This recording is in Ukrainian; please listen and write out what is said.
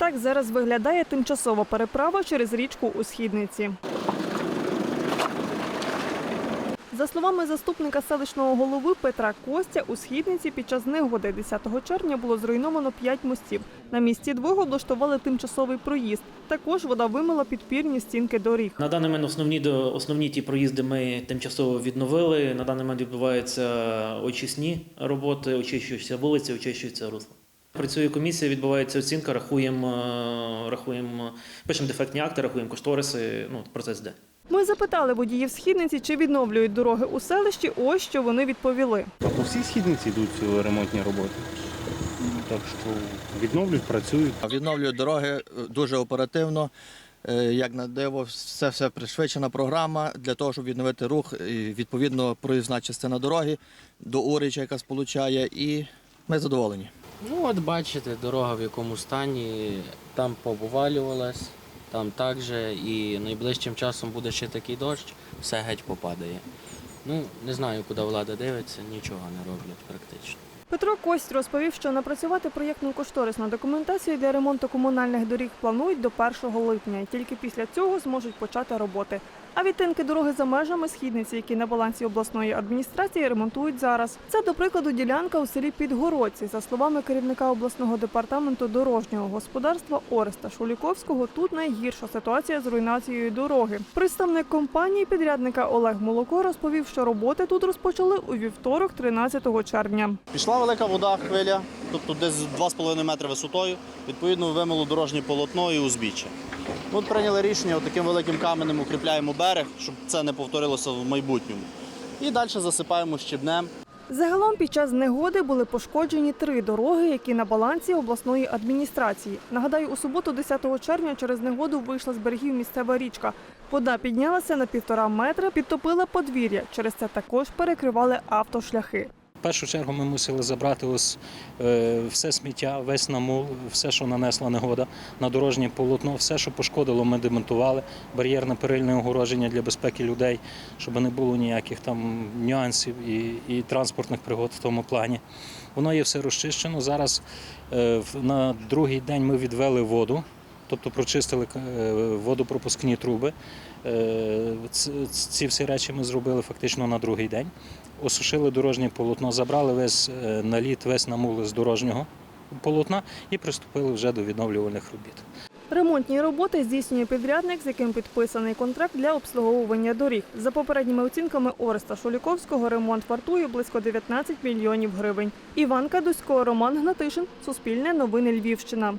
Так зараз виглядає тимчасова переправа через річку у східниці. За словами заступника селищного голови Петра Костя, у східниці під час негоди 10 червня було зруйновано 5 мостів. На місці двох облаштували тимчасовий проїзд. Також вода вимила підпірні стінки доріг. На даний момент основні основні ті проїзди ми тимчасово відновили. На даний момент відбуваються очисні роботи, очищуються вулиці, очищуються русла. Працює комісія, відбувається оцінка, рахуємо, е, рахуємо, пишемо дефектні акти, рахуємо кошториси. Ну процес йде. Ми запитали водіїв східниці, чи відновлюють дороги у селищі. Ось що вони відповіли. По всій східниці йдуть е, ремонтні роботи. Так що відновлюють, працюють. Відновлюють дороги е, дуже оперативно. Як на диво, все все пришвидшена програма для того, щоб відновити рух. І, відповідно, проїзна частина дороги до Урича, яка сполучає, і ми задоволені. Ну, от бачите, дорога в якому стані, там побувалювалась, там так же, і найближчим часом буде ще такий дощ, все геть попадає. Ну, не знаю, куди влада дивиться, нічого не роблять практично. Петро Кость розповів, що напрацювати проєктну кошторисну документацію для ремонту комунальних доріг планують до 1 липня. Тільки після цього зможуть почати роботи. А відтинки дороги за межами східниці, які на балансі обласної адміністрації ремонтують зараз. Це, до прикладу, ділянка у селі Підгородці. За словами керівника обласного департаменту дорожнього господарства Ореста Шуліковського, тут найгірша ситуація з руйнацією дороги. Представник компанії підрядника Олег Молоко розповів, що роботи тут розпочали у вівторок, 13 червня. Пішла велика вода, хвиля, тобто десь 2,5 метри висотою. Відповідно, вимило дорожнє полотно і узбіччя. От прийняли рішення, таким великим каменем укріпляємо берег, щоб це не повторилося в майбутньому. І далі засипаємо щебнем. Загалом під час негоди були пошкоджені три дороги, які на балансі обласної адміністрації. Нагадаю, у суботу, 10 червня, через негоду вийшла з берегів місцева річка. Вода піднялася на півтора метра, підтопила подвір'я. Через це також перекривали автошляхи. В першу чергу ми мусили забрати ось е, все сміття, весь намул, все, що нанесла негода на дорожнє полотно, все, що пошкодило, ми демонтували. Бар'єрне перильне огородження для безпеки людей, щоб не було ніяких там нюансів і, і транспортних пригод в тому плані. Воно є все розчищено. Зараз е, на другий день ми відвели воду. Тобто прочистили е, водопропускні труби. Е, Ці всі речі ми зробили фактично на другий день осушили дорожнє полотно, забрали весь е, наліт, весь намул з дорожнього полотна і приступили вже до відновлювальних робіт. Ремонтні роботи здійснює підрядник, з яким підписаний контракт для обслуговування доріг. За попередніми оцінками Ореста Шуліковського, ремонт вартує близько 19 мільйонів гривень. Іван Кадусько, Роман Гнатишин, Суспільне новини Львівщина.